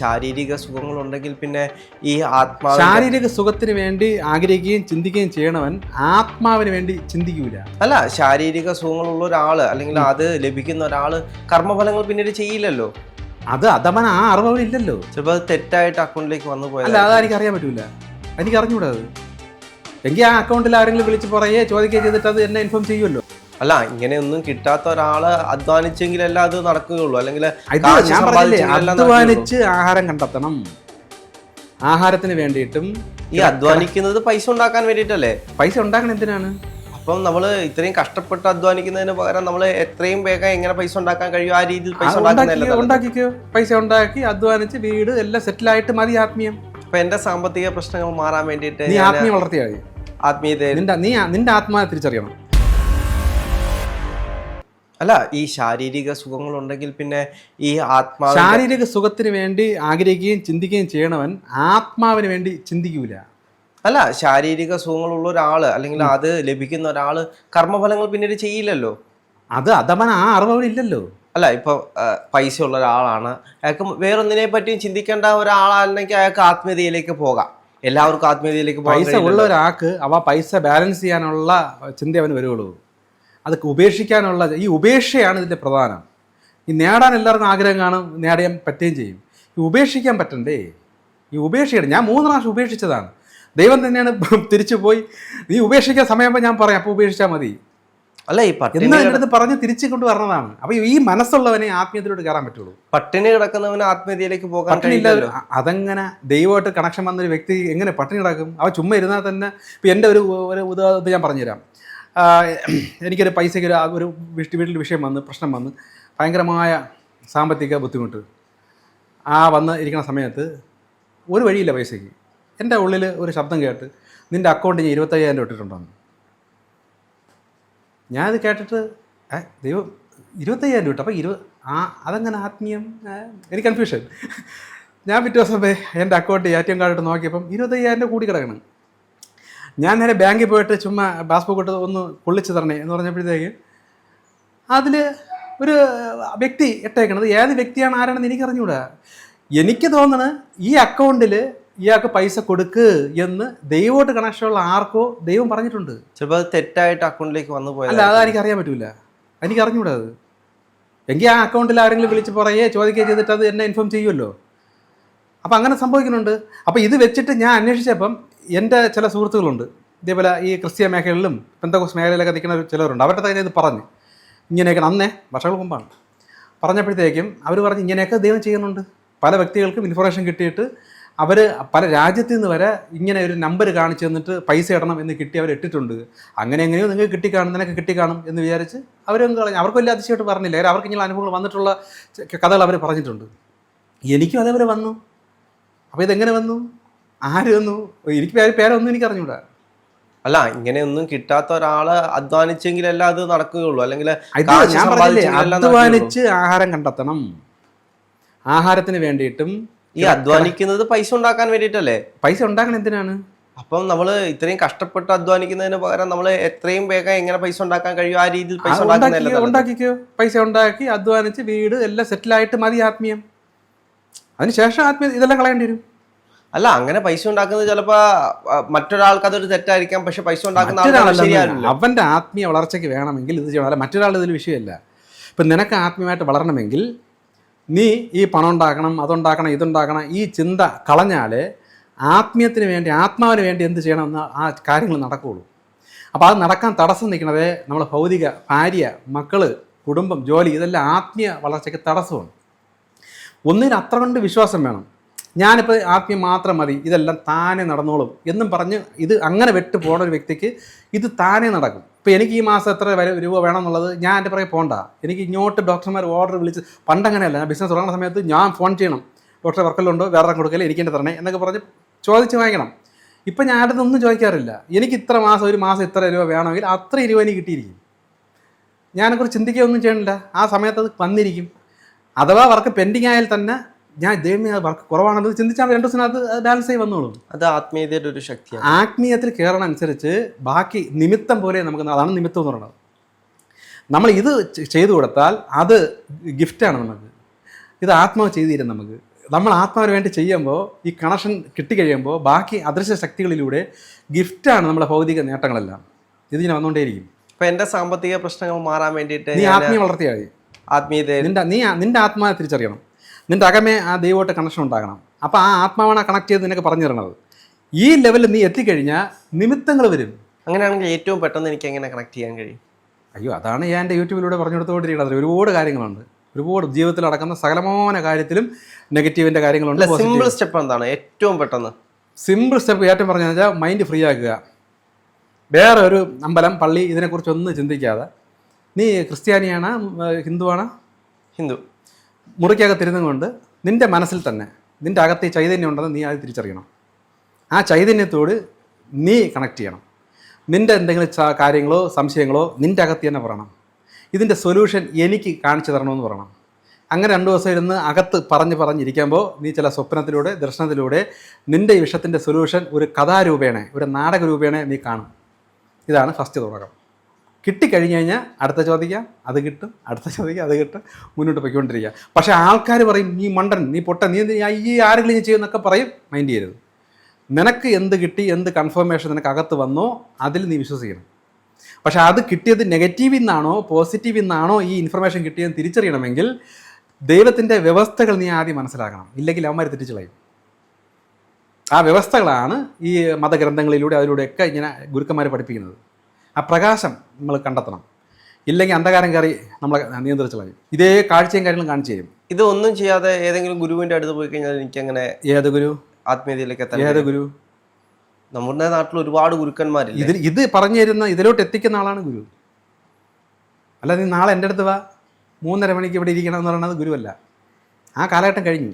ശാരീരിക സുഖങ്ങളുണ്ടെങ്കിൽ പിന്നെ ഈ ആത്മാവ് ശാരീരിക സുഖത്തിന് വേണ്ടി ആഗ്രഹിക്കുകയും ചിന്തിക്കുകയും ചെയ്യണവൻ ആത്മാവിന് വേണ്ടി ചിന്തിക്കൂല. അല്ല ശാരീരിക സുഖങ്ങളുള്ള ഒരാൾ അല്ലെങ്കിൽ അത് ലഭിക്കുന്ന ഒരാൾ കർമ്മഫലങ്ങൾ പിന്നീട് ചെയ്യില്ലല്ലോ. അത് അതവൻ ആ അറിവ് അവനില്ലല്ലോ ചിലപ്പോൾ അത് തെറ്റായിട്ട് അക്കൗണ്ടിലേക്ക് വന്നു അല്ല പോയത് അത് എനിക്ക് അറിയാൻ പറ്റൂല. എനിക്ക് അറിഞ്ഞൂടാ അത്. എങ്കിൽ ആ അക്കൗണ്ടിൽ ആരെങ്കിലും വിളിച്ച് പറയേ ചോദിക്കുകയോ ചെയ്തിട്ട് അത് എന്നെ ഇൻഫോം ചെയ്യുമല്ലോ അല്ല ഇങ്ങനെയൊന്നും കിട്ടാത്ത ഒരാൾ അധ്വാനിച്ചെങ്കിലല്ല അത് നടക്കുകയുള്ളൂ. അല്ലെങ്കിൽ അധ്വാനിച്ച് ആഹാരം കണ്ടെത്തണം. ആഹാരത്തിന് വേണ്ടിയിട്ടും ഈ അധ്വാനിക്കുന്നത് പൈസ ഉണ്ടാക്കാൻ വേണ്ടിയിട്ടല്ലേ? പൈസ ഉണ്ടാക്കണം എന്തിനാണ്? അപ്പം നമ്മൾ ഇത്രയും കഷ്ടപ്പെട്ട് അധ്വാനിക്കുന്നതിന് പകരം നമ്മൾ എത്രയും വേഗം എങ്ങനെ പൈസ ഉണ്ടാക്കാൻ കഴിയും? ആ രീതിയിൽ പൈസ ഉണ്ടാക്കിക്കോ. പൈസ ഉണ്ടാക്കി അധ്വാനിച്ച് വീട് എല്ലാം സെറ്റിലായിട്ട് മതി ആത്മീയം. അപ്പൊ എന്റെ സാമ്പത്തിക പ്രശ്നങ്ങൾ മാറാൻ വേണ്ടിയിട്ട് ആത്മീയം വളർത്തിയാൽ മതി ആത്മീയത നിന്റെ നീ നിന്റെ ആത്മാവിനെ തിരിച്ചറിയണം. അല്ല ഈ ശാരീരിക സുഖങ്ങൾ ഉണ്ടെങ്കിൽ പിന്നെ ഈ ആത്മാവ് ശാരീരിക സുഖത്തിന് വേണ്ടി ആഗ്രഹിക്കുകയും ചിന്തിക്കുകയും ചെയ്യണവൻ ആത്മാവിന് വേണ്ടി ചിന്തിക്കൂല. അല്ല ശാരീരിക സുഖങ്ങൾ ഉള്ള ഒരാൾ അല്ലെങ്കിൽ അത് ലഭിക്കുന്ന ഒരാൾ കർമ്മഫലങ്ങൾ പിന്നീട് ചെയ്യില്ലല്ലോ. അത് അതവൻ ആ അറിവ് ഇല്ലല്ലോ. അല്ല ഇപ്പൊ പൈസ ഉള്ള ഒരാളാണ്. അയാൾക്ക് വേറൊന്നിനെ പറ്റിയും ചിന്തിക്കേണ്ട ഒരാളാണെങ്കിൽ അയാൾക്ക് ആത്മീയതയിലേക്ക് പോകാം. എല്ലാവർക്കും ആത്മീയതയിലേക്ക് പൈസ ഉള്ള. ഒരാൾക്ക് അവ പൈസ ബാലൻസ് ചെയ്യാനുള്ള ചിന്ത അവന് വരുള്ളൂ അതൊക്കെ ഉപേക്ഷിക്കാനുള്ള ഈ ഉപേക്ഷയാണ് ഇതിന്റെ പ്രധാനം. ഈ നേടാൻ എല്ലാവർക്കും ആഗ്രഹം കാണും നേടാൻ പറ്റുകയും ചെയ്യും. ഈ ഉപേക്ഷിക്കാൻ പറ്റണ്ടേ? ഈ ഉപേക്ഷിക്കണം. ഞാൻ മൂന്ന് പ്രാവശ്യം ഉപേക്ഷിച്ചതാണ്. ദൈവം തന്നെയാണ് തിരിച്ചു പോയി. നീ ഉപേക്ഷിക്കാൻ സമയമാകുമ്പോൾ ഞാൻ പറയാം അപ്പോൾ ഉപേക്ഷിച്ചാൽ മതി. അല്ല ഈ പട്ടിണി എന്ന് എന്റെ അടുത്ത് പറഞ്ഞ് തിരിച്ചു കൊണ്ട് വരണതാണ്. അപ്പൊ ഈ മനസ്സുള്ളവനെ ആത്മീയത്തിലോട്ട് കയറാൻ പറ്റുള്ളൂ. പട്ടിണി കിടക്കുന്നവന് ആത്മീയതയിലേക്ക് പോകാൻ കഴിയില്ലല്ലോ. അതങ്ങനെ ദൈവമായിട്ട് കണക്ഷൻ വന്നൊരു വ്യക്തി എങ്ങനെ പട്ടിണി കിടക്കും? അവ ചുമ്മാ ഇരുന്നാൽ തന്നെ ഇപ്പൊ എന്റെ ഒരു ഒരു ഉദാഹരണത്തിൽ ഞാൻ പറഞ്ഞുതരാം. എനിക്കൊരു പൈസയ്ക്ക് ഒരു ഒരു വീട്ടിൽ വിഷയം വന്ന് പ്രശ്നം വന്ന് ഭയങ്കരമായ സാമ്പത്തിക ബുദ്ധിമുട്ട്. ആ വന്ന് ഇരിക്കുന്ന സമയത്ത് ഒരു വഴിയില്ല പൈസയ്ക്ക്. എന്റെ ഉള്ളിൽ ഒരു ശബ്ദം കേട്ട് നിന്റെ അക്കൗണ്ടിൽ ഞാൻ ഇരുപത്തയ്യായിരം രൂപ ഇട്ടിട്ടുണ്ടെന്ന് ഞാനത് കേട്ടിട്ട് ഏ ദൈവം ഇരുപത്തയ്യായിരം രൂപ അപ്പോൾ ഇരുപത് ആ അതങ്ങനെ ആത്മീയം? എനിക്ക് കൺഫ്യൂഷൻ ഞാൻ പിറ്റേ ദിവസം എന്റെ account A T M card നോക്കിയപ്പം ഇരുപത്തയ്യായിരം രൂപ കൂടി കിടക്കണം. ഞാൻ നേരെ ബാങ്കിൽ പോയിട്ട് ചുമ്മാ പാസ്ബുക്ക് ഇട്ട് ഒന്ന് പൊള്ളിച്ച് തരണേ എന്ന് പറഞ്ഞപ്പോഴത്തേക്ക് അതിൽ ഒരു വ്യക്തി ഇട്ടേക്കണത്. ഏത് വ്യക്തിയാണ് ആരാണെന്ന് എനിക്ക് അറിഞ്ഞുകൂടാ എനിക്ക് തോന്നണ ഈ അക്കൗണ്ടിൽ ഇയാൾക്ക് പൈസ കൊടുക്ക് എന്ന് ദൈവമായിട്ട് കണക്ഷനുള്ള ആർക്കോ ദൈവം പറഞ്ഞിട്ടുണ്ട്. ചിലപ്പോൾ അത് തെറ്റായിട്ട് അക്കൗണ്ടിലേക്ക് വന്നു അല്ല പോയത് അത് എനിക്ക് അറിയാൻ പറ്റൂല. എനിക്ക് അറിഞ്ഞൂടാ അത്. എങ്കിൽ ആ അക്കൗണ്ടിൽ ആരെങ്കിലും വിളിച്ച് പറയേ ചോദിക്കുകയോ ചെയ്തിട്ട് അത് എന്നെ ഇൻഫോം ചെയ്യുമല്ലോ അപ്പം അങ്ങനെ സംഭവിക്കുന്നുണ്ട്. അപ്പോൾ ഇത് വെച്ചിട്ട് ഞാൻ അന്വേഷിച്ചപ്പം എന്റെ ചില സുഹൃത്തുക്കളുണ്ട്. ഇതേപോലെ ഈ ക്രിസ്ത്യ മേഖലകളിലും പെന്തകോസ് മേഖലയിലൊക്കെ നിൽക്കുന്ന ചിലരുണ്ട് അവരുടെ തന്നെ ഇത് പറഞ്ഞ് ഇങ്ങനെയൊക്കെ അന്നേ വർഷങ്ങൾ മുമ്പാണ്. പറഞ്ഞപ്പോഴത്തേക്കും അവർ പറഞ്ഞ് ഇങ്ങനെയൊക്കെ ദൈവം ചെയ്യുന്നുണ്ട്. പല വ്യക്തികൾക്കും ഇൻഫർമേഷൻ കിട്ടിയിട്ട് അവർ പല രാജ്യത്തു നിന്ന് വരെ ഇങ്ങനെ ഒരു നമ്പർ കാണിച്ചു തന്നിട്ട് പൈസ ഇടണം എന്ന് കിട്ടി അവർ ഇട്ടിട്ടുണ്ട്. അങ്ങനെ എങ്ങനെയോ നിങ്ങൾക്ക് കിട്ടിക്കാണും നിനക്ക് കിട്ടിക്കാണും എന്ന് വിചാരിച്ച് അവരൊന്നും കളഞ്ഞു അവർക്ക് വലിയ അതിശയമായിട്ട് പറഞ്ഞില്ല. അവർ അവർക്ക് ഇങ്ങനെ അനുഭവങ്ങൾ വന്നിട്ടുള്ള കഥകൾ അവർ പറഞ്ഞിട്ടുണ്ട്. എനിക്കും അതേപോലെ വന്നു. അപ്പോൾ ഇതെങ്ങനെ വന്നു? ആര് വന്നു? എനിക്ക് പേര് പേരൊന്നും എനിക്ക് അറിഞ്ഞൂടാ. അല്ല ഇങ്ങനെയൊന്നും കിട്ടാത്ത ഒരാൾ അധ്വാനിച്ചെങ്കിലല്ല അത് നടക്കുകയുള്ളൂ. അല്ലെങ്കിൽ ഞാൻ പറഞ്ഞില്ലേ അധ്വാനിച്ച് ആഹാരം കണ്ടെത്തണം. ആഹാരത്തിന് വേണ്ടിയിട്ടും ഈ അധ്വാനിക്കുന്നത് പൈസ ഉണ്ടാക്കാൻ വേണ്ടിയിട്ടല്ലേ? പൈസ ഉണ്ടാക്കണം എന്തിനാണ്? അപ്പം നമ്മൾ ഇത്രയും കഷ്ടപ്പെട്ട് അധ്വാനിക്കുന്നതിന് പകരം നമ്മൾ എത്രയും വേഗം എങ്ങനെ പൈസ ഉണ്ടാക്കാൻ കഴിയും? ആ രീതിയിൽ പൈസ ഉണ്ടാക്കിക്കോ പൈസ ഉണ്ടാക്കി അധ്വാനിച്ച് വീട് എല്ലാം സെറ്റിലായിട്ട് മതി ആത്മീയം. അതിനുശേഷം ആത്മീയം ഇതെല്ലാം കളയേണ്ടി വരും. അല്ല അങ്ങനെ പൈസ ഉണ്ടാക്കുന്നത് ചിലപ്പോ മറ്റൊരാൾക്ക് അതൊരു തെറ്റായിരിക്കാം പക്ഷെ പൈസ ഉണ്ടാക്കുന്ന അവന്റെ ആത്മീയ വളർച്ചയ്ക്ക് വേണമെങ്കിൽ ഇത് ചെയ്യണം അല്ല മറ്റൊരാളുടെ ഇതിൽ വിഷയമല്ല. ഇപ്പം നിനക്ക് ആത്മീയമായിട്ട് വളരണമെങ്കിൽ നീ ഈ പണം ഉണ്ടാക്കണം അതുണ്ടാക്കണം ഇതുണ്ടാക്കണം ഈ ചിന്ത കളഞ്ഞാൽ ആത്മീയത്തിന് വേണ്ടി ആത്മാവിന് വേണ്ടി എന്ത് ചെയ്യണമെന്ന് ആ കാര്യങ്ങൾ നടക്കുകയുള്ളൂ അപ്പോൾ അത് നടക്കാൻ തടസ്സം നിൽക്കുന്നത് നമ്മൾ ഭൗതിക ഭാര്യ മക്കൾ കുടുംബം ജോലി ഇതെല്ലാം ആത്മീയ വളർച്ചയ്ക്ക് തടസ്സമാണ്. ഒന്നിന് അത്ര കൊണ്ട് വിശ്വാസം വേണം. ഞാനിപ്പോൾ ആത്മീയം മാത്രം മതി. ഇതെല്ലാം താനെ നടന്നോളും എന്നും പറഞ്ഞ് ഇത് അങ്ങനെ വെട്ട് പോകുന്ന ഒരു വ്യക്തിക്ക് ഇത് താനെ നടക്കും. ഇപ്പോൾ എനിക്ക് ഈ മാസം എത്ര രൂപ വേണം എന്നുള്ളത് ഞാൻ എന്റെ പുറകെ പോകണ്ട എനിക്ക് ഇങ്ങോട്ട് ഡോക്ടർമാർ ഓർഡർ വിളിച്ച് പണ്ടങ്ങനെയല്ല ഞാൻ ബിസിനസ് തുടങ്ങുന്ന സമയത്ത് ഞാൻ ഫോൺ ചെയ്യണം. ഡോക്ടറെ വർക്കലുണ്ടോ വേറെ കൊടുക്കൽ എനിക്ക് എന്റെ തരണേ എന്നൊക്കെ പറഞ്ഞ് ചോദിച്ച് വാങ്ങിക്കണം. ഇപ്പം ഞാൻ അടുത്ത് ഒന്നും ചോദിക്കാറില്ല. എനിക്ക് ഇത്ര മാസം ഒരു മാസം ഇത്ര രൂപ വേണമെങ്കിൽ അത്ര രൂപ എനിക്ക് കിട്ടിയിരിക്കും. ഞാനെക്കുറിച്ച് ചിന്തിക്കുകയൊന്നും ചെയ്യണില്ല. ആ സമയത്ത് അത് വന്നിരിക്കും. അഥവാ വർക്ക് പെൻഡിങ് ആയാൽ തന്നെ ഞാൻ ദൈവമേ വർക്ക് കുറവാണെന്ന് ചിന്തിച്ചാൽ രണ്ടു ദിവസം അത് ബാലൻസ് ആയി വന്നോളൂ. അത് ആത്മീയതയുടെ ഒരു ശക്തിയാണ്. ആത്മീയത്തിൽ കയറണം അനുസരിച്ച് ബാക്കി നിമിത്തം പോലെ നമുക്ക് അതാണ് നിമിത്തം എന്ന് പറയുന്നത്. നമ്മൾ ഇത് ചെയ്തു കൊടുത്താൽ അത് ഗിഫ്റ്റാണ് നമുക്ക്. ഇത് ആത്മാവ് ചെയ്തു നമുക്ക്. നമ്മൾ ആത്മാവിന് വേണ്ടി ചെയ്യുമ്പോൾ ഈ കണക്ഷൻ കിട്ടിക്കഴിയുമ്പോൾ ബാക്കി അദൃശ്യ ശക്തികളിലൂടെ ഗിഫ്റ്റാണ് നമ്മുടെ ഭൗതിക നേട്ടങ്ങളെല്ലാം. ഇതിങ്ങനെ വന്നുകൊണ്ടേയിരിക്കും. ഇപ്പൊ എന്റെ സാമ്പത്തിക പ്രശ്നങ്ങൾ മാറാൻ വേണ്ടിയിട്ട് നീ ആത്മീയ വളർത്തിയാൽ ആത്മീയത നിന്റെ നീ നിന്റെ ആത്മാവിനെ തിരിച്ചറിയണം. നിന്റെ അകമേ ആ ദൈവമായിട്ട് കണക്ഷൻ ഉണ്ടാകണം. അപ്പോൾ ആ ആത്മാവാണ് കണക്ട് ചെയ്ത് നിനക്ക് പറഞ്ഞു തരണത് ഈ ലെവലിൽ നീ എത്തിക്കഴിഞ്ഞാൽ നിമിത്തങ്ങൾ വരും. അങ്ങനെയാണെങ്കിൽ ഏറ്റവും പെട്ടെന്ന് എനിക്ക് എങ്ങനെ കണക്ട് ചെയ്യാൻ കഴിയും? അയ്യോ അതാണ് ഞാൻ എന്റെ യൂട്യൂബിലൂടെ പറഞ്ഞു കൊടുത്തുകൊണ്ടിരിക്കുന്നത് ഒരുപാട് കാര്യങ്ങളുണ്ട്. ഒരുപാട് ജീവിതത്തിൽ നടക്കുന്ന സകലമോന കാര്യത്തിലും നെഗറ്റീവിന്റെ കാര്യങ്ങളുണ്ട് സിമ്പിൾ സ്റ്റെപ്പ് എന്താണ്? ഏറ്റവും പെട്ടെന്ന്. സിമ്പിൾ സ്റ്റെപ്പ് ഏറ്റവും പറഞ്ഞു വെച്ചാൽ മൈൻഡ് ഫ്രീ ആക്കുക. വേറെ ഒരു അമ്പലം പള്ളി ഇതിനെക്കുറിച്ചൊന്നും ചിന്തിക്കാതെ. നീ ക്രിസ്ത്യാനിയാണ് ഹിന്ദുവാണ്? ഹിന്ദു. മുറിക്കകത്തിരുന്നും കൊണ്ട് നിന്റെ മനസ്സിൽ തന്നെ നിന്റെ അകത്ത് ഈ ചൈതന്യം ഉണ്ടെന്ന് നീ അത് തിരിച്ചറിയണം. ആ ചൈതന്യത്തോട് നീ കണക്ട് ചെയ്യണം. നിന്റെ എന്തെങ്കിലും കാര്യങ്ങളോ സംശയങ്ങളോ നിന്റെ അകത്ത് തന്നെ പറയണം. ഇതിന്റെ സൊല്യൂഷൻ എനിക്ക് കാണിച്ചു തരണമെന്ന് പറയണം. അങ്ങനെ രണ്ട് ദിവസം ഇരുന്ന് അകത്ത് പറഞ്ഞ് പറഞ്ഞിരിക്കുമ്പോൾ നീ ചില സ്വപ്നത്തിലൂടെ ദർശനത്തിലൂടെ നിന്റെ ഈ വിഷയത്തിന്റെ സൊല്യൂഷൻ ഒരു കഥാരൂപേണ ഒരു നാടക രൂപേണ നീ കാണും. ഇതാണ് ഫസ്റ്റ് തുടക്കം. കിട്ടിക്കഴിഞ്ഞ് കഴിഞ്ഞാൽ അടുത്ത ചോദിക്കാം അത് കിട്ടും. അടുത്ത ചോദിക്കാം അത് കിട്ടും. മുന്നോട്ട് പോയിക്കൊണ്ടിരിക്കുക. പക്ഷേ ആൾക്കാർ പറയും നീ മണ്ടൻ നീ പൊട്ടൻ നീ എന്ത് ഈ ആരെങ്കിലും നീ ചെയ്യുമെന്നൊക്കെ പറയും? മൈൻഡ് ചെയ്യരുത്. നിനക്ക് എന്ത് കിട്ടി എന്ത് കൺഫർമേഷൻ നിനക്ക് അകത്ത് വന്നോ അതിൽ നീ വിശ്വസിക്കണം. പക്ഷേ അത് കിട്ടിയത് നെഗറ്റീവിൽ നിന്നാണോ പോസിറ്റീവിൽ നിന്നാണോ ഈ ഇൻഫർമേഷൻ കിട്ടിയെന്ന് തിരിച്ചറിയണമെങ്കിൽ ദൈവത്തിന്റെ വ്യവസ്ഥകൾ നീ ആദ്യം മനസ്സിലാക്കണം. ഇല്ലെങ്കിൽ അവന്മാർ തെറ്റിച്ച് കളയും. ആ വ്യവസ്ഥകളാണ് ഈ മതഗ്രന്ഥങ്ങളിലൂടെ അതിലൂടെയൊക്കെ ഇങ്ങനെ ഗുരുക്കന്മാർ പഠിപ്പിക്കുന്നത്. ആ പ്രകാശം നമ്മൾ കണ്ടെത്തണം. ഇല്ലെങ്കിൽ അന്ധകാരം കയറി നമ്മളെ നിയന്ത്രിച്ചു കളയും. ഇതേ കാഴ്ചയും കാര്യങ്ങളും കാണിച്ചു തരും. ഇത് ഒന്നും ചെയ്യാതെ ഏതെങ്കിലും ഗുരുവിന്റെ അടുത്ത് പോയി കഴിഞ്ഞാൽ എനിക്ക് അങ്ങനെ ഏത് ഗുരു? ആത്മീയതയിലേക്ക് എത്താൻ ഏത് ഗുരു? നമ്മുടെ നാട്ടിൽ ഒരുപാട് ഗുരുക്കന്മാർ ഇതിൽ ഇത് പറഞ്ഞു തരുന്ന ഇതിലോട്ട് എത്തിക്കുന്ന ആളാണ് ഗുരു. അല്ല നീ നാളെ എന്റെ അടുത്ത് വാ. മൂന്നര മണിക്ക് ഇവിടെ ഇരിക്കണം എന്ന് പറയുന്നത് ഗുരുവല്ല. ആ കാലഘട്ടം കഴിഞ്ഞു.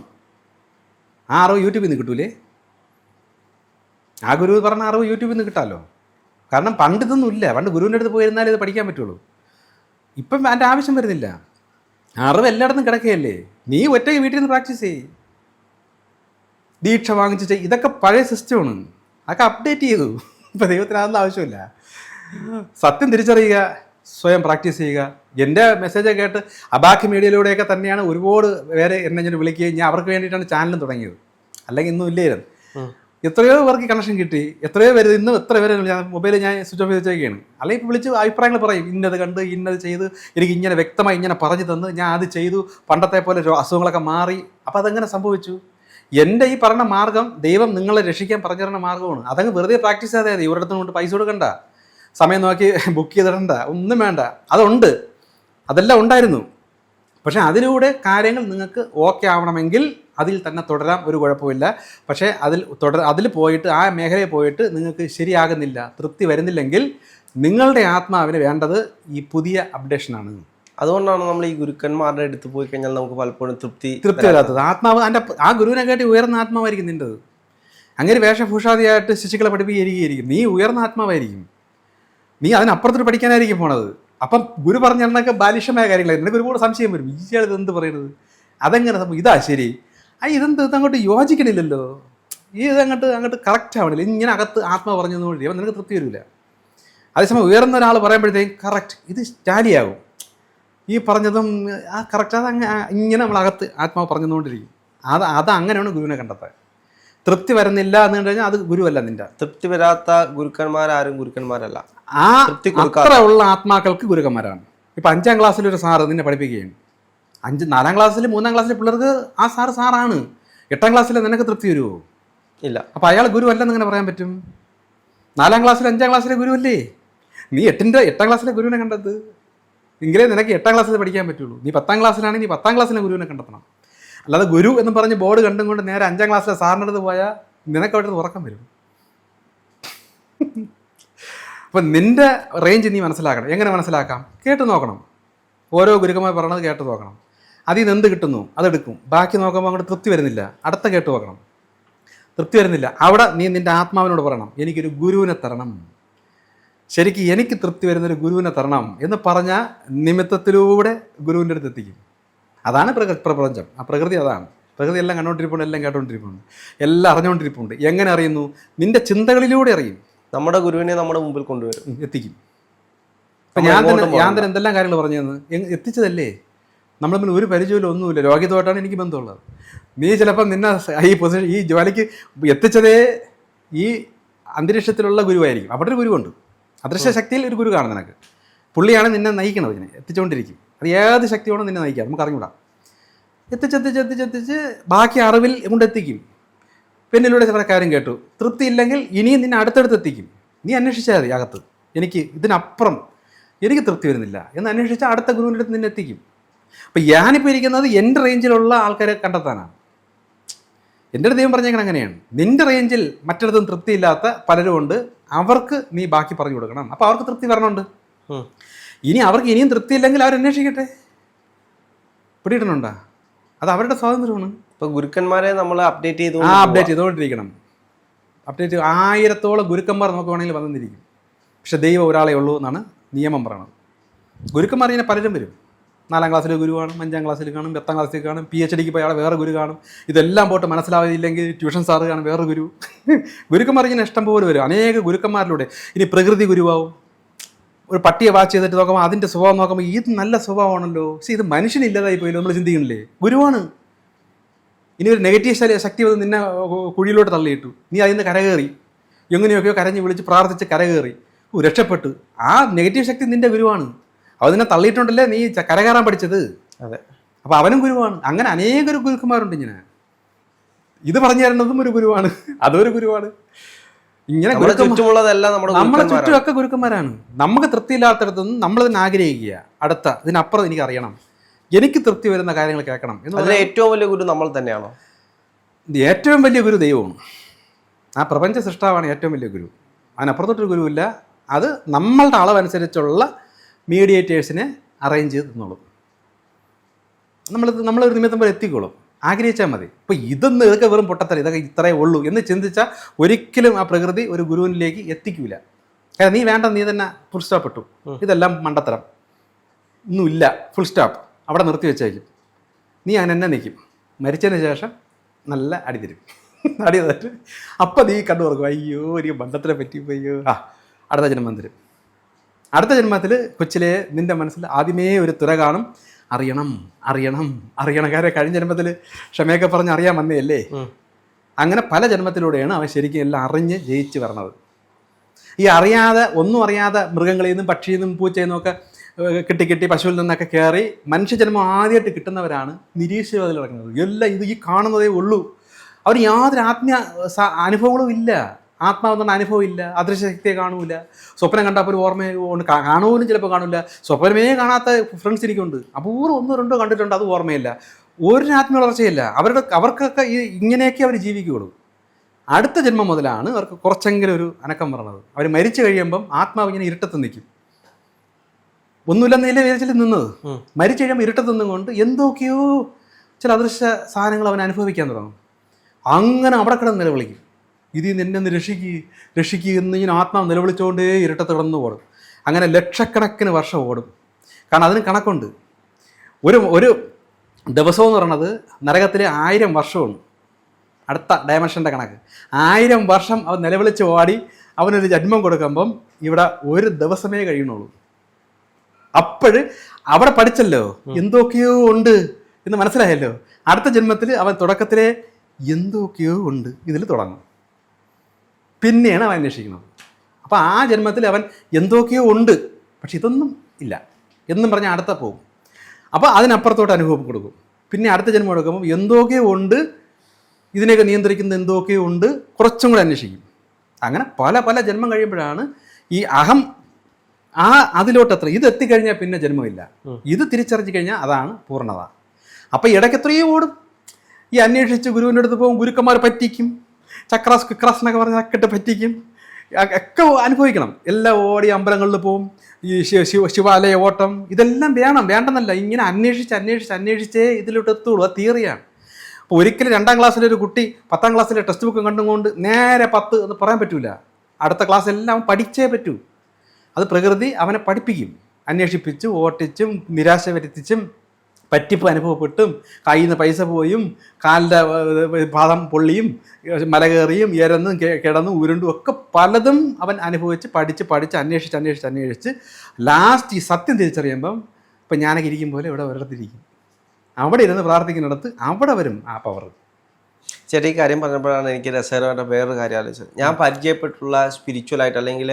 ആ അറിവ് യൂട്യൂബിൽ നിന്ന് കിട്ടൂലേ? ആ ഗുരു പറഞ്ഞ അറിവ് യൂട്യൂബിൽ നിന്ന് കിട്ടാമല്ലോ കാരണം പണ്ട് ഇതൊന്നും ഇല്ല. പണ്ട് ഗുരുവിന്റെ അടുത്ത് പോയിരുന്നാലേ ഇത് പഠിക്കാൻ പറ്റുള്ളൂ. ഇപ്പം അതിന്റെ ആവശ്യം വരുന്നില്ല. അറിവ് എല്ലായിടത്തും കിടക്കുകയല്ലേ? നീ ഒറ്റയ്ക്ക് വീട്ടിൽ നിന്ന് പ്രാക്ടീസ് ചെയ്യ്. ദീക്ഷ വാങ്ങിച്ച് ചെയ്. ഇതൊക്കെ പഴയ സിസ്റ്റമാണ് അതൊക്കെ അപ്ഡേറ്റ് ചെയ്തു. ഇപ്പം ദൈവത്തിന് അതൊന്നും ആവശ്യമില്ല. സത്യം തിരിച്ചറിയുക സ്വയം പ്രാക്ടീസ് ചെയ്യുക. എന്റെ മെസ്സേജ് കേട്ട് അബാക്കി മീഡിയയിലൂടെയൊക്കെ തന്നെയാണ് ഒരുപാട് പേരെ എന്നെ ഞാൻ വിളിക്കുകയും ഞാൻ അവർക്ക് വേണ്ടിയിട്ടാണ് ചാനലും തുടങ്ങിയത്. അല്ലെങ്കിൽ ഇന്നും ഇല്ലായിരുന്നു. എത്രയോ പേർക്ക് കണക്ഷൻ കിട്ടി. എത്രയോ പേര് ഇന്നും എത്ര പേര് ഞാൻ മൊബൈലിൽ ഞാൻ സ്വിച്ച് ഓഫ് ചെയ്ത് വെച്ചേക്കാണ് അല്ലെങ്കിൽ ഇപ്പോൾ വിളിച്ച് അഭിപ്രായങ്ങൾ പറയും. ഇന്നത് കണ്ട് ഇന്നത് ചെയ്ത് എനിക്ക് ഇങ്ങനെ വ്യക്തമായി ഇങ്ങനെ പറഞ്ഞു തന്ന് ഞാൻ അത് ചെയ്തു. പണ്ടത്തെ പോലെ അസുഖങ്ങളൊക്കെ മാറി. അപ്പോൾ അതെങ്ങനെ സംഭവിച്ചു? എന്റെ ഈ പറഞ്ഞ മാർഗം ദൈവം നിങ്ങളെ രക്ഷിക്കാൻ പറഞ്ഞു തരുന്ന മാർഗമാണ് അതങ്ങ് വെറുതെ പ്രാക്ടീസ് ചെയ്താൽ മതി. ഇവരുടെ കൊണ്ട് പൈസ കൊടുക്കണ്ട. സമയം നോക്കി ബുക്ക് ചെയ്തിടണ്ട. ഒന്നും വേണ്ട. അതുണ്ട്. അതെല്ലാം ഉണ്ടായിരുന്നു. പക്ഷേ അതിലൂടെ കാര്യങ്ങൾ നിങ്ങൾക്ക് ഓക്കെ ആവണമെങ്കിൽ അതിൽ തന്നെ തുടരാം ഒരു കുഴപ്പമില്ല. പക്ഷേ അതിൽ തുടർ അതിൽ പോയിട്ട് ആ മേഖലയിൽ പോയിട്ട് നിങ്ങൾക്ക് ശരിയാകുന്നില്ല തൃപ്തി വരുന്നില്ലെങ്കിൽ നിങ്ങളുടെ ആത്മാവിന് വേണ്ടത് ഈ പുതിയ അപ്ഡേഷനാണ്. അതുകൊണ്ടാണ് നമ്മൾ ഈ ഗുരുക്കന്മാരുടെ അടുത്ത് പോയി കഴിഞ്ഞാൽ നമുക്ക് പലപ്പോഴും തൃപ്തി തൃപ്തി വരാത്തത് ആത്മാവ് എന്റെ ആ ഗുരുവിനെ കാട്ടി ഉയർന്ന ആത്മാവായിരിക്കും നിന്റെത്. അങ്ങനെ വേഷഭൂഷാദിയായിട്ട് ശിശുക്കളെ പഠിപ്പിക്കുകയായിരിക്കും. നീ ഉയർന്ന ആത്മാവായിരിക്കും. നീ അതിനപ്പുറത്തോട്ട് പഠിക്കാനായിരിക്കും പോണത്. അപ്പം ഗുരു പറഞ്ഞിരുന്നൊക്കെ ബാലിഷ്യമായ കാര്യങ്ങളായിരുന്നു. ഒരുപാട് സംശയം വരും. ഇയാൾ ഇത് എന്ത് പറയുന്നത്? അതെങ്ങനെ സംഭവം ഇതാ ശരി. ആ ഇതെന്ത്? ഇതങ്ങോട്ട് യോജിക്കണില്ലല്ലോ. ഈ ഇതങ്ങോട്ട് അങ്ങോട്ട് കറക്റ്റ് ആവണില്ല. ഇങ്ങനെ അകത്ത് ആത്മ പറഞ്ഞു വഴി അപ്പം നിനക്ക് തൃപ്തി വരില്ല. അതേസമയം ഉയർന്ന ഒരാൾ പറയുമ്പോഴത്തേക്കും കറക്റ്റ് ഇത് ടാലിയാകും. ഈ പറഞ്ഞതും ആ കറക്റ്റ് അത് അങ്ങ് ഇങ്ങനെ നമ്മളകത്ത് ആത്മാവ് പറഞ്ഞുകൊണ്ടിരിക്കും. അത് അത് അങ്ങനെയാണ് ഗുരുവിനെ കണ്ടെത്താൻ. തൃപ്തി വരുന്നില്ല എന്ന് കഴിഞ്ഞാൽ അത് ഗുരുവല്ല നിന്റെ. തൃപ്തി വരാത്ത ഗുരുക്കന്മാരാരും ഗുരുക്കന്മാരല്ല. ആ തൃപ്തി അത്ര ഉള്ള ആത്മാക്കൾക്ക് ഗുരുക്കന്മാരാണ്. ഇപ്പം അഞ്ചാം ക്ലാസ്സിൽ ഒരു സാറ് നിന്നെ പഠിപ്പിക്കുകയാണ്. അഞ്ച് നാലാം ക്ലാസ്സിൽ മൂന്നാം ക്ലാസ്സിലെ പിള്ളേർക്ക് ആ സാറ് സാറാണ്. എട്ടാം ക്ലാസ്സിലെ നിനക്ക് തൃപ്തി വരുമോ ഇല്ല. അപ്പോൾ അയാൾ ഗുരു അല്ലെന്ന് ഇങ്ങനെ പറയാൻ പറ്റും? നാലാം ക്ലാസ്സിൽ അഞ്ചാം ക്ലാസ്സിലെ ഗുരുവല്ലേ? നീ എട്ടിന്റെ എട്ടാം ക്ലാസ്സിലെ ഗുരുവിനെ കണ്ടത്? എങ്കിലേ നിനക്ക് എട്ടാം ക്ലാസ്സിൽ പഠിക്കാൻ പറ്റുള്ളൂ. നീ പത്താം ക്ലാസ്സിലാണെങ്കിൽ നീ പത്താം ക്ലാസ്സിലെ ഗുരുവിനെ കണ്ടെത്തണം. അല്ലാതെ ഗുരു എന്ന് പറഞ്ഞ് ബോർഡ് കണ്ടും കൊണ്ട് നേരെ അഞ്ചാം ക്ലാസ്സിലെ സാറിന്റെ അടുത്ത് പോയാൽ നിനക്ക് അവിടെ ഉറക്കം വരും. അപ്പം നിന്റെ റേഞ്ച് നീ മനസ്സിലാക്കണം. എങ്ങനെ മനസ്സിലാക്കാം? കേട്ട് നോക്കണം. ഓരോ ഗുരുക്കന്മാർ പറയണത് കേട്ട് നോക്കണം. അതിൽ നിന്ന് എന്ത് കിട്ടുന്നു? അതെടുക്കും ബാക്കി നോക്കുമ്പോൾ അങ്ങോട്ട് തൃപ്തി വരുന്നില്ല. അടുത്ത കേട്ട് നോക്കണം. തൃപ്തി വരുന്നില്ല. അവിടെ നീ നിന്റെ ആത്മാവിനോട് പറയണം. എനിക്കൊരു ഗുരുവിനെ തരണം. ശരിക്കും എനിക്ക് തൃപ്തി വരുന്നൊരു ഗുരുവിനെ തരണം എന്ന് പറഞ്ഞ നിമിത്തത്തിലൂടെ ഗുരുവിന്റെ അടുത്ത് എത്തിക്കും. അതാണ് പ്രക പ്രപഞ്ചം. ആ പ്രകൃതി അതാണ്. പ്രകൃതി എല്ലാം കണ്ടുകൊണ്ടിരിപ്പുണ്ട് എല്ലാം കേട്ടുകൊണ്ടിരിപ്പുണ്ട് എല്ലാം അറിഞ്ഞുകൊണ്ടിരിപ്പുണ്ട് എങ്ങനെ അറിയുന്നു? നിന്റെ ചിന്തകളിലൂടെ അറിയും. നമ്മുടെ ഗുരുവിനെ നമ്മുടെ മുമ്പിൽ കൊണ്ടുവരും. എത്തിക്കും. അപ്പം ഞാൻ തന്നെ ഞാൻ. തന്നെ എന്തെല്ലാം കാര്യങ്ങൾ പറഞ്ഞു തന്നു എത്തിച്ചതല്ലേ? നമ്മൾ തമ്മിൽ ഒരു പരിചയമില്ല ഒന്നുമില്ല രോഗിതമായിട്ടാണ് എനിക്ക് ബന്ധമുള്ളത്. നീ ചിലപ്പം നിന്നെ ഈ പൊസിഷൻ ഈ ജോലിക്ക് എത്തിച്ചതേ ഈ അന്തരീക്ഷത്തിലുള്ള ഗുരുവായിരിക്കും. അവിടെ ഒരു ഗുരുവുണ്ട്. അദൃശ്യ ശക്തിയിൽ ഒരു ഗുരു കാണും നിനക്ക്. പുള്ളിയാണ് നിന്നെ നയിക്കണത് ഇതിനെ. എത്തിച്ചുകൊണ്ടിരിക്കും അത് ഏത് ശക്തിയോടും നിന്നെ നയിക്കാം. നമുക്ക് അറിഞ്ഞുകൂടാം. എത്തിച്ചെത്തിച്ച് എത്തിച്ചെത്തിച്ച് ബാക്കി അറിവിൽ കൊണ്ടെത്തിക്കും പിന്നിലൂടെ ചില കാര്യം കേട്ടു. തൃപ്തി ഇല്ലെങ്കിൽ ഇനിയും നിന്നെ അടുത്തടുത്ത് എത്തിക്കും. നീ അന്വേഷിച്ചാൽ മതി അകത്ത്. എനിക്ക് ഇതിനപ്പുറം എനിക്ക് തൃപ്തി വരുന്നില്ല. എന്ന് അന്വേഷിച്ചാൽ അടുത്ത ഗുരുവിന്റെ അടുത്ത് നിന്നെ എത്തിക്കും. അപ്പം ഞാനിപ്പോൾ ഇരിക്കുന്നത് എന്റെ റേഞ്ചിലുള്ള ആൾക്കാരെ കണ്ടെത്താനാണ്. എന്റെ അടുത്ത് ദൈവം പറഞ്ഞേക്കണം അങ്ങനെയാണ്. നിന്റെ റേഞ്ചിൽ മറ്റിടത്തും തൃപ്തിയില്ലാത്ത പലരും ഉണ്ട്. അവർക്ക് നീ ബാക്കി പറഞ്ഞു കൊടുക്കണം. അപ്പോൾ അവർക്ക് തൃപ്തി വരണമുണ്ട്. ഇനി അവർക്ക് ഇനിയും തൃപ്തിയില്ലെങ്കിൽ അവർ അന്വേഷിക്കട്ടെ. പിടിയിട്ടുണ്ടോ അത് അവരുടെ സ്വാതന്ത്ര്യമാണ്. ഇപ്പോൾ ഗുരുക്കന്മാരെ നമ്മൾ അപ്ഡേറ്റ് ചെയ്തു ആ അപ്ഡേറ്റ് ചെയ്തുകൊണ്ടിരിക്കണം. അപ്ഡേറ്റ് ആയിരത്തോളം ഗുരുക്കന്മാർ നമുക്ക് വേണമെങ്കിൽ വന്നിരിക്കും. പക്ഷെ ദൈവം ഒരാളെ ഉള്ളൂ എന്നാണ് നിയമം പറയണത്. ഗുരുക്കന്മാർ ഇങ്ങനെ പലരും വരും. നാലാം ക്ലാസ്സിലെ ഗുരു കാണും അഞ്ചാം ക്ലാസ്സിൽ കാണും പത്താം ക്ലാസ്സിൽ കാണും പി എച്ച് ഡിക്ക് പോയി അയാളെ വേറെ ഗുരു കാണും. ഇതെല്ലാം പോട്ട് മനസ്സിലാവില്ലെങ്കിൽ ട്യൂഷൻ സാറ് കാണും വേറെ ഗുരു. ഗുരുക്കന്മാർ ഇങ്ങനെ ഇഷ്ടം പോലെ വരും. അനേക ഗുരുക്കന്മാരിലൂടെ ഇനി പ്രകൃതി ഗുരുവാവും. ഒരു പട്ടിയെ വാച്ച് ചെയ്തിട്ട് നോക്കുമ്പോൾ അതിന്റെ സ്വഭാവം നോക്കുമ്പോൾ ഇത് നല്ല സ്വഭാവമാണല്ലോ. പക്ഷേ ഇത് മനുഷ്യനില്ലാതായി പോയല്ലോ നമ്മൾ ചിന്തിക്കണില്ലേ? ഗുരുവാണ്. ഇനി ഒരു നെഗറ്റീവ് ശക്തി വന്ന് നിന്നെ കുഴിയിലോട്ട് തള്ളിയിട്ടു. നീ അതിൽ നിന്ന് കരകയറി. എങ്ങനെയൊക്കെയോ കരഞ്ഞ് വിളിച്ച് പ്രാർത്ഥിച്ച് കരകയറി. രക്ഷപ്പെട്ടു. ആ നെഗറ്റീവ് ശക്തി നിന്റെ ഗുരുവാണ്. അത് നിന്നെ തള്ളിയിട്ടുണ്ടല്ലേ നീ കരകയറാൻ പഠിച്ചത്? അതെ. അപ്പോൾ അവനും ഗുരുവാണ്. അങ്ങനെ അനേക ഗുരുക്കന്മാരുണ്ട് ഇങ്ങനെ. ഇത് പറഞ്ഞു തരുന്നതും ഒരു ഗുരുവാണ്. അതൊരു ഗുരുവാണ്. ഇങ്ങനെ ചുറ്റുമുള്ളതെല്ലാം നമ്മുടെ നമ്മളെ. ചുറ്റുമൊക്കെ ഗുരുക്കന്മാരാണ്. നമുക്ക് തൃപ്തിയില്ലാത്തടത്തൊന്നും നമ്മളതിനെ ആഗ്രഹിക്കുക. അടുത്ത ഇതിനപ്പുറം എനിക്ക് അറിയണം. എനിക്ക് തൃപ്തി വരുന്ന കാര്യങ്ങൾ കേൾക്കണം എന്ന് ഏറ്റവും വലിയ ഗുരു നമ്മൾ തന്നെയാണോ? ഏറ്റവും വലിയ ഗുരു ദൈവമാണ്. ആ പ്രപഞ്ച സൃഷ്ടാവാണ് ഏറ്റവും വലിയ ഗുരു. അതിനപ്പുറത്തൊട്ടൊരു ഗുരുവില്ല. അത് നമ്മളുടെ അളവനുസരിച്ചുള്ള മീഡിയേറ്റേഴ്സിനെ അറേഞ്ച് ചെയ്ത് തന്നോളും. നമ്മൾ നമ്മളൊരു നിമിത്തം പോലെ എത്തിക്കോളും. ആഗ്രഹിച്ചാൽ മതി. ഇപ്പോൾ ഇതൊന്നും ഇതൊക്കെ വെറും പൊട്ടത്തര. ഇതൊക്കെ ഇത്രയേ ഉള്ളൂ എന്ന് ചിന്തിച്ചാൽ ഒരിക്കലും ആ പ്രകൃതി ഒരു ഗുരുവിനിലേക്ക് എത്തിക്കൂല. കാരണം നീ വേണ്ട നീ തന്നെ ഫുൾ സ്റ്റോപ്പ് ഇട്ടു. ഇതെല്ലാം മണ്ടത്തരം. ഒന്നുമില്ല ഫുൾ സ്റ്റോപ്പ് അവിടെ നിർത്തി വെച്ചേക്കും. നീ അങ്ങനെ തന്നെ നിൽക്കും മരിച്ചതിന് ശേഷം നല്ല അടി തരും. അടി തന്നിട്ട് അപ്പം നീ കണ്ടു തുറക്കും അയ്യോ ഒരു മണ്ടത്തിനെ പറ്റി അയ്യോ ആ അടുത്ത ജന്മം തരും. അടുത്ത ജന്മത്തിൽ കൊച്ചിലെ നിന്റെ മനസ്സിൽ ആദ്യമേ ഒരു തുര കാണും. അറിയണം അറിയണം അറിയണം. കാര്യം കഴിഞ്ഞ ജന്മത്തിൽ ക്ഷമയൊക്കെ പറഞ്ഞ് അറിയാൻ വന്നേ അല്ലേ അങ്ങനെ പല ജന്മത്തിലൂടെയാണ് അവൻ ശരിക്കും എല്ലാം അറിഞ്ഞ് ജയിച്ച് വരണത്. ഈ അറിയാതെ ഒന്നും അറിയാതെ മൃഗങ്ങളിൽ നിന്നും പക്ഷിയിൽ നിന്നും പൂച്ചയിൽ നിന്നൊക്കെ കിട്ടി കിട്ടി പശുവിൽ നിന്നൊക്കെ കയറി മനുഷ്യജന്മം ആദ്യമായിട്ട് കിട്ടുന്നവരാണ് നിരീക്ഷിച്ചതിൽ ഇറങ്ങുന്നത് എല്ലാം ഇത് ഈ കാണുന്നതേ ഉള്ളൂ. അവർ യാതൊരു ആത്മീയ അനുഭവങ്ങളും ഇല്ല. ആത്മാവെന്ന അനുഭവം ഇല്ല അദൃശ്യശക്തിയെ കാണൂല. സ്വപ്നം കണ്ടപ്പോൾ ഒരു ഓർമ്മ കൊണ്ട് കാ- കാണുപോലും ചിലപ്പോൾ കാണില്ല സ്വപ്നമേ കാണാത്ത ഫ്രണ്ട്സ് എനിക്കുണ്ട്. അപൂർവം ഒന്നോ രണ്ടോ കണ്ടിട്ടുണ്ട് അത് ഓർമ്മയില്ല. ഒരു ആത്മീയ വളർച്ചയില്ല. അവരുടെ അവർക്കൊക്കെ ഈ ഇങ്ങനെയൊക്കെ അവർ ജീവിക്കുകയുള്ളൂ. അടുത്ത ജന്മം മുതലാണ് അവർക്ക് കുറച്ചെങ്കിലും ഒരു അനക്കം പറഞ്ഞത് അവർ മരിച്ചു കഴിയുമ്പം ആത്മാവ് ഇങ്ങനെ ഇരുട്ടത്ത് നിൽക്കും. ഒന്നുമില്ലെന്നില്ല നില വിചാരിച്ചിൽ നിന്നത്. മരിച്ചു കഴിയുമ്പോൾ ഇരുട്ടത്ത് നിന്നുകൊണ്ട് എന്തൊക്കെയോ ചില അദൃശ്യ സാധനങ്ങൾ അവൻ അനുഭവിക്കാൻ തുടങ്ങും. അങ്ങനെ അവിടെ കിടന്ന് നിലവിളിക്കും. ഇത് നിന്നെ ഒന്ന് രക്ഷിക്കുക രക്ഷിക്കുക എന്ന് ഇങ്ങനെ ആത്മാവ് നിലവിളിച്ചുകൊണ്ടേ ഇരുട്ടത്ത് കിടന്നു ഓടും. അങ്ങനെ ലക്ഷക്കണക്കിന് വർഷം ഓടും. കാരണം അതിന് കണക്കുണ്ട്. ഒരു ഒരു ദിവസം എന്ന് പറയുന്നത് നരകത്തിലെ ആയിരം വർഷമാണ്. അടുത്ത ഡയമെൻഷന്റെ കണക്ക്. ആയിരം വർഷം അവൻ നിലവിളിച്ച് ഓടി അവനൊരു ജന്മം കൊടുക്കുമ്പം ഇവിടെ ഒരു ദിവസമേ കഴിയണുള്ളൂ അപ്പോഴ് അവിടെ പഠിച്ചല്ലോ. എന്തൊക്കെയോ ഉണ്ട് എന്ന് മനസ്സിലായല്ലോ. അടുത്ത ജന്മത്തിൽ അവൻ തുടക്കത്തിലെ എന്തൊക്കെയോ ഉണ്ട് ഇതിൽ തുടങ്ങും. പിന്നെയാണ് അവൻ അന്വേഷിക്കുന്നത്. അപ്പോൾ ആ ജന്മത്തിൽ അവൻ എന്തൊക്കെയോ ഉണ്ട് പക്ഷെ ഇതൊന്നും ഇല്ല. എന്നും പറഞ്ഞാൽ അടുത്ത പോകും. അപ്പോൾ അതിനപ്പുറത്തോട്ട് അനുഭവം കൊടുക്കും. പിന്നെ അടുത്ത ജന്മം എടുക്കുമ്പോൾ എന്തൊക്കെയോ ഉണ്ട് ഇതിനെയൊക്കെ നിയന്ത്രിക്കുന്ന എന്തൊക്കെയോ ഉണ്ട് കുറച്ചും കൂടെ അന്വേഷിക്കും. അങ്ങനെ പല പല ജന്മം കഴിയുമ്പോഴാണ് ഈ അഹം ആ അതിലോട്ടത്ര ഇത് എത്തിക്കഴിഞ്ഞാൽ പിന്നെ ജന്മമില്ല. ഇത് തിരിച്ചറിഞ്ഞു കഴിഞ്ഞാൽ അതാണ് പൂർണത. അപ്പോൾ ഇടയ്ക്ക് എത്രയോ ഓടും. ഈ അന്വേഷിച്ച് ഗുരുവിന്റെ അടുത്ത് പോകും ഗുരുക്കന്മാർ പറ്റിക്കും. ചക്രാസ് ക്രാസ് എന്നൊക്കെ പറഞ്ഞ് അക്കിട്ട് പറ്റിക്കും. ഒക്കെ അനുഭവിക്കണം. എല്ലാ ഓടി അമ്പലങ്ങളിൽ പോവും. ഈ ശിവ ശിവ ശിവാലയ ഓട്ടം ഇതെല്ലാം വേണം. വേണ്ടെന്നല്ല. ഇങ്ങനെ അന്വേഷിച്ച് അന്വേഷിച്ച് അന്വേഷിച്ചേ ഇതിലോട്ട് എത്തുള്ളൂ. അത് തിയറിയാണ്. അപ്പോൾ ഒരിക്കലും രണ്ടാം ക്ലാസ്സിലെ ഒരു കുട്ടി പത്താം ക്ലാസ്സിലെ ടെക്സ്റ്റ് ബുക്ക് കണ്ടുകൊണ്ട് നേരെ പത്ത് എന്ന് പറയാൻ പറ്റൂല. അടുത്ത ക്ലാസ് എല്ലാം പഠിച്ചേ പറ്റൂ. അത് പ്രകൃതി അവനെ പഠിപ്പിക്കും. അന്വേഷിപ്പിച്ചും ഓട്ടിച്ചും നിരാശ വരുത്തിച്ചും പറ്റിപ്പ് അനുഭവപ്പെട്ടും കയ്യിൽ നിന്ന് പൈസ പോയും കാലിന്റെ പാദം പൊള്ളിയും മല കയറിയും ഇരന്നും കിടന്നും ഉരുണ്ടും ഒക്കെ പലതും അവൻ അനുഭവിച്ച് പഠിച്ച് പഠിച്ച് അന്വേഷിച്ച് അന്വേഷിച്ച് അന്വേഷിച്ച് ലാസ്റ്റ് ഈ സത്യം തിരിച്ചറിയുമ്പം ഇപ്പം ഞാനൊക്കെ ഇരിക്കും പോലെ ഇവിടെ ഒരിടത്തിരിക്കും. അവിടെ ഇരുന്ന് പ്രാർത്ഥിക്കുന്നിടത്ത് അവിടെ വരും ആ പവർ ചേട്ടാ ഈ കാര്യം പറഞ്ഞപ്പോഴാണ് എനിക്ക് രസകരമായിട്ട് വേറൊരു കാര്യം ആലോചിച്ചത്. ഞാൻ പരിചയപ്പെട്ടുള്ള സ്പിരിച്വലായിട്ട് അല്ലെങ്കിൽ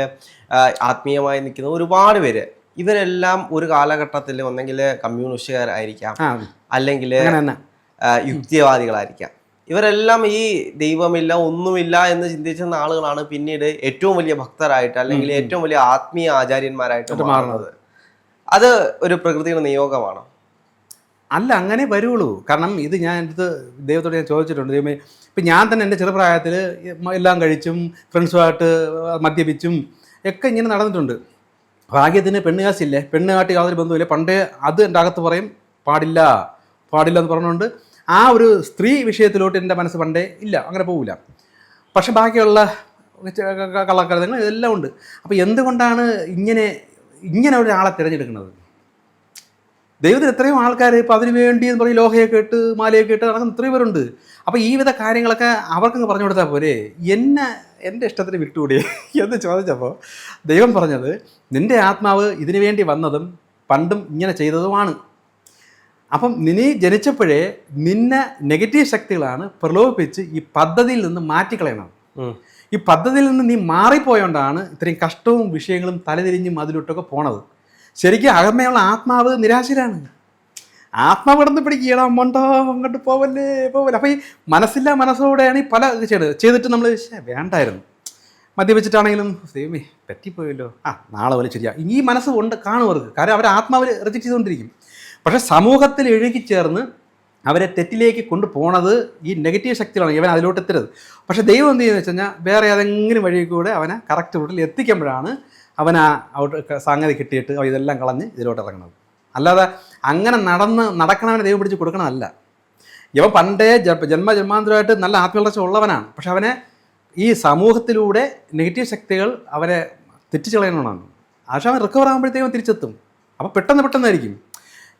ആത്മീയമായി നിൽക്കുന്ന ഒരുപാട് പേര് ഇവരെല്ലാം ഒരു കാലഘട്ടത്തിൽ ഒന്നെങ്കിൽ കമ്മ്യൂണിസ്റ്റുകാരായിരിക്കാം. അല്ലെങ്കിൽ യുക്തിവാദികളായിരിക്കാം. ഇവരെല്ലാം ഈ ദൈവമില്ല ഒന്നുമില്ല എന്ന് ചിന്തിച്ചിരുന്ന ആളുകളാണ് പിന്നീട് ഏറ്റവും വലിയ ഭക്തരായിട്ട് അല്ലെങ്കിൽ ഏറ്റവും വലിയ ആത്മീയ ആചാര്യന്മാരായിട്ട് മാറുന്നത്. അത് ഒരു പ്രകൃതിയുടെ നിയോഗമാണ്? അല്ല അങ്ങനെ വരുള്ളൂ. കാരണം ഇത് ഞാൻ എന്റെ ദൈവത്തോട് ഞാൻ ചോദിച്ചിട്ടുണ്ട്. ദൈവമേ ഇപ്പം ഞാൻ തന്നെ എന്റെ ചെറുപ്രായത്തിൽ എല്ലാം കഴിച്ചും ഫ്രണ്ട്സുമായിട്ട് മദ്യപിച്ചും ഒക്കെ ഇങ്ങനെ നടന്നിട്ടുണ്ട്. ഭാഗ്യത്തിന് പെണ്ണുകാശില്ലേ പെണ്ണുകാട്ടി യാതൊരു ബന്ധമില്ല പണ്ടേ അത് എന്റെ അകത്ത് പറയും പാടില്ല പാടില്ല എന്ന് പറഞ്ഞുകൊണ്ട് ആ ഒരു സ്ത്രീ വിഷയത്തിലോട്ട് എന്റെ മനസ്സ് പണ്ടേ ഇല്ല അങ്ങനെ പോവില്ല പക്ഷെ ബാക്കിയുള്ള കള്ളക്കരുതങ്ങൾ ഇതെല്ലാം ഉണ്ട്. അപ്പോൾ എന്തുകൊണ്ടാണ് ഇങ്ങനെ ഇങ്ങനെ ഒരാളെ തിരഞ്ഞെടുക്കുന്നത്? ദൈവത്തിന് എത്രയും ആൾക്കാർ ഇപ്പോൾ അതിനു വേണ്ടി എന്ന് പറഞ്ഞ് ലോഹയൊക്കെ ഇട്ട് മാലയൊക്കെ ഇട്ട് നടക്കുന്ന ഇത്രയും പേരുണ്ട്. അപ്പോൾ ഈ വിധ കാര്യങ്ങളൊക്കെ അവർക്കങ്ങ് പറഞ്ഞു കൊടുത്താൽ പോരെ? എന്നെ എന്റെ ഇഷ്ടത്തിന് വിട്ടുകൂടി എന്ന് ചോദിച്ചപ്പോൾ ദൈവം പറഞ്ഞത് നിന്റെ ആത്മാവ് ഇതിനു വേണ്ടി വന്നതും പണ്ടും ഇങ്ങനെ ചെയ്തതുമാണ്. അപ്പം നീ ജനിച്ചപ്പോഴേ നിന്നെ നെഗറ്റീവ് ശക്തികളാണ് പ്രലോഭിപ്പിച്ച് ഈ പദ്ധതിയിൽ നിന്ന് മാറ്റിക്കളയണം. ഈ പദ്ധതിയിൽ നിന്ന് നീ മാറിപ്പോയോണ്ടാണ് ഇത്രയും കഷ്ടവും വിഷയങ്ങളും തലതിരിഞ്ഞും അതിലോട്ടൊക്കെ പോണത്. ശരിക്കും അകമയുള്ള ആത്മാവ് നിരാശരാണ്. ആത്മാവ് കിടന്ന് പിടിക്കണം മണ്ടോ അങ്ങോട്ട് പോവല്ലേ പോവല്ലേ. അപ്പോൾ ഈ മനസ്സില്ല മനസ്സോടെയാണ് ഈ പല ചെയ്ത് ചെയ്തിട്ട് നമ്മൾ വേണ്ടായിരുന്നു. മദ്യപിച്ചിട്ടാണെങ്കിലും ദൈവമേ പറ്റിപ്പോയല്ലോ. ആ നാളെ പോലെ ശരിയാ. ഈ മനസ്സ് കൊണ്ട് കാണും അവർക്ക് കാരണം അവർ ആത്മാവിൽ റിജക്ട് ചെയ്തുകൊണ്ടിരിക്കും. പക്ഷേ സമൂഹത്തിൽ എഴുകി ചേർന്ന് അവരെ തെറ്റിലേക്ക് കൊണ്ടുപോണത് ഈ നെഗറ്റീവ് ശക്തികളാണ്. ഇവൻ അതിലോട്ട് എത്തരുത്. പക്ഷേ ദൈവം എന്ത് ചെയ്യുന്നത് വെച്ച് കഴിഞ്ഞാൽ വേറെ ഏതെങ്കിലും വഴി കൂടെ അവനെ കറക്റ്റ് റൂട്ടിൽ എത്തിക്കുമ്പോഴാണ് അവൻ ആ സംഗതി കിട്ടിയിട്ട് ഇതെല്ലാം കളഞ്ഞ് ഇതിലോട്ട് ഇറങ്ങുന്നത്. അല്ലാതെ അങ്ങനെ നടന്ന് നടക്കണവനെ ദൈവം പിടിച്ച് കൊടുക്കണമല്ല ഇവൻ പണ്ടേ ജന്മ ജന്മാന്തരമായിട്ട് നല്ല ആത്മവളർച്ച ഉള്ളവനാണ്. പക്ഷെ അവനെ ഈ സമൂഹത്തിലൂടെ നെഗറ്റീവ് ശക്തികൾ അവരെ തെറ്റിച്ച് കളയണമെന്നാണ് പക്ഷെ അവൻ റിക്കവർ ആകുമ്പോഴത്തേക്കും തിരിച്ചെത്തും. അപ്പോൾ പെട്ടെന്ന് പെട്ടെന്നായിരിക്കും.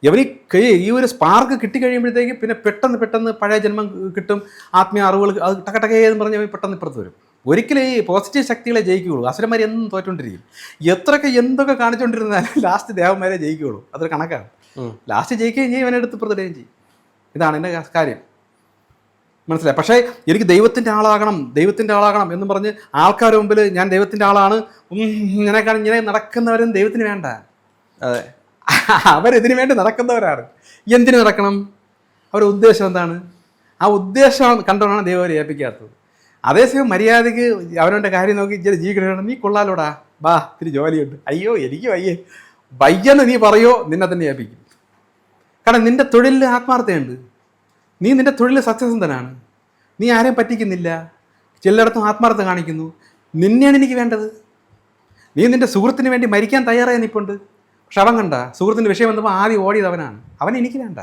ഇവർ ഈ- ഒരു സ്പാർക്ക് കിട്ടിക്കഴിയുമ്പോഴത്തേക്കും പിന്നെ പെട്ടെന്ന് പെട്ടെന്ന് പഴയ ജന്മം കിട്ടും. ആത്മീയ അറിവുകൾ അത് ടക്കടക്കേ എന്ന് പറഞ്ഞ് പെട്ടെന്ന് ഇപ്പുറത്ത് വരും. ഒരിക്കലും ഈ പോസിറ്റീവ് ശക്തികളെ ജയിക്കുകയുള്ളൂ. അസുരന്മാർ എന്നും തോറ്റുകൊണ്ടിരിക്കും എത്രയൊക്കെ എന്തൊക്കെ കാണിച്ചുകൊണ്ടിരുന്നാലും ലാസ്റ്റ് ദേവന്മാരെ ജയിക്കുകയുള്ളൂ. അതൊരു കണക്കാണ്. ലാസ്റ്റ് ജയിക്കുകയും ചെയ്യും ഇവനെടുത്ത് പ്രതിടുകയും ചെയ്യും. ഇതാണ് എന്റെ കാര്യം. മനസ്സിലായി? പക്ഷേ എനിക്ക് ദൈവത്തിന്റെ ആളാകണം ദൈവത്തിന്റെ ആളാകണം എന്ന് പറഞ്ഞ് ആൾക്കാരുടെ മുമ്പിൽ ഞാൻ ദൈവത്തിന്റെ ആളാണ്. ഇങ്ങനെ ഇങ്ങനെ നടക്കുന്നവരും ദൈവത്തിന് വേണ്ട. അതെ. അവരിതിനു വേണ്ടി നടക്കുന്നവരാണ്. എന്തിനു നടക്കണം? അവരുടെ ഉദ്ദേശം എന്താണ്? ആ ഉദ്ദേശം കണ്ടുകൊണ്ടാണ് ദൈവം അവരെ ഏൽപ്പിക്കാത്തത്. അതേസമയം മര്യാദയ്ക്ക് അവനവന്റെ കാര്യം നോക്കി ഇച്ചിരി ജീവിക്കണം നീ കൊള്ളാലോടാ. ബാ ഇത്തിരി ജോലിയുണ്ട്. അയ്യോ എനിക്ക് വയ്യേ. വയ്യെന്ന് നീ പറയോ നിന്നെ തന്നെ ഏൽപ്പിക്കും. കാരണം നിന്റെ തൊഴിലിൽ ആത്മാർത്ഥതയുണ്ട്. നീ നിന്റെ തൊഴിൽ സത്യസന്ധനാണ്. നീ ആരെയും പറ്റിക്കുന്നില്ല. ചിലയിടത്തും ആത്മാർത്ഥത കാണിക്കുന്നു. നിന്നെയാണ് എനിക്ക് വേണ്ടത്. നീ നിന്റെ സുഹൃത്തിന് വേണ്ടി മരിക്കാൻ തയ്യാറായി നിൽപ്പുണ്ട് പക്ഷെ അവൻ കണ്ട സുഹൃത്തിന്റെ വിഷയം വന്നപ്പോൾ ആദ്യം ഓടിയത് അവനാണ്. അവൻ എനിക്ക് വേണ്ട.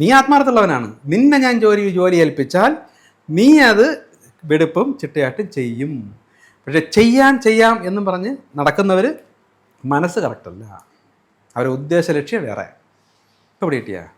നീ ആത്മാർത്ഥമുള്ളവനാണ് നിന്നെ ഞാൻ ജോലി ജോലി ഏൽപ്പിച്ചാൽ നീ അത് വെടുപ്പും ചിട്ടയായിട്ടും ചെയ്യും. പക്ഷെ ചെയ്യാൻ ചെയ്യാം എന്നും പറഞ്ഞ് നടക്കുന്നവർ മനസ്സ് കറക്റ്റല്ല. അവരുടെ ഉദ്ദേശ ലക്ഷ്യം വേറെ. ഇപ്പോൾ ഇവിടെ കിട്ടിയാ?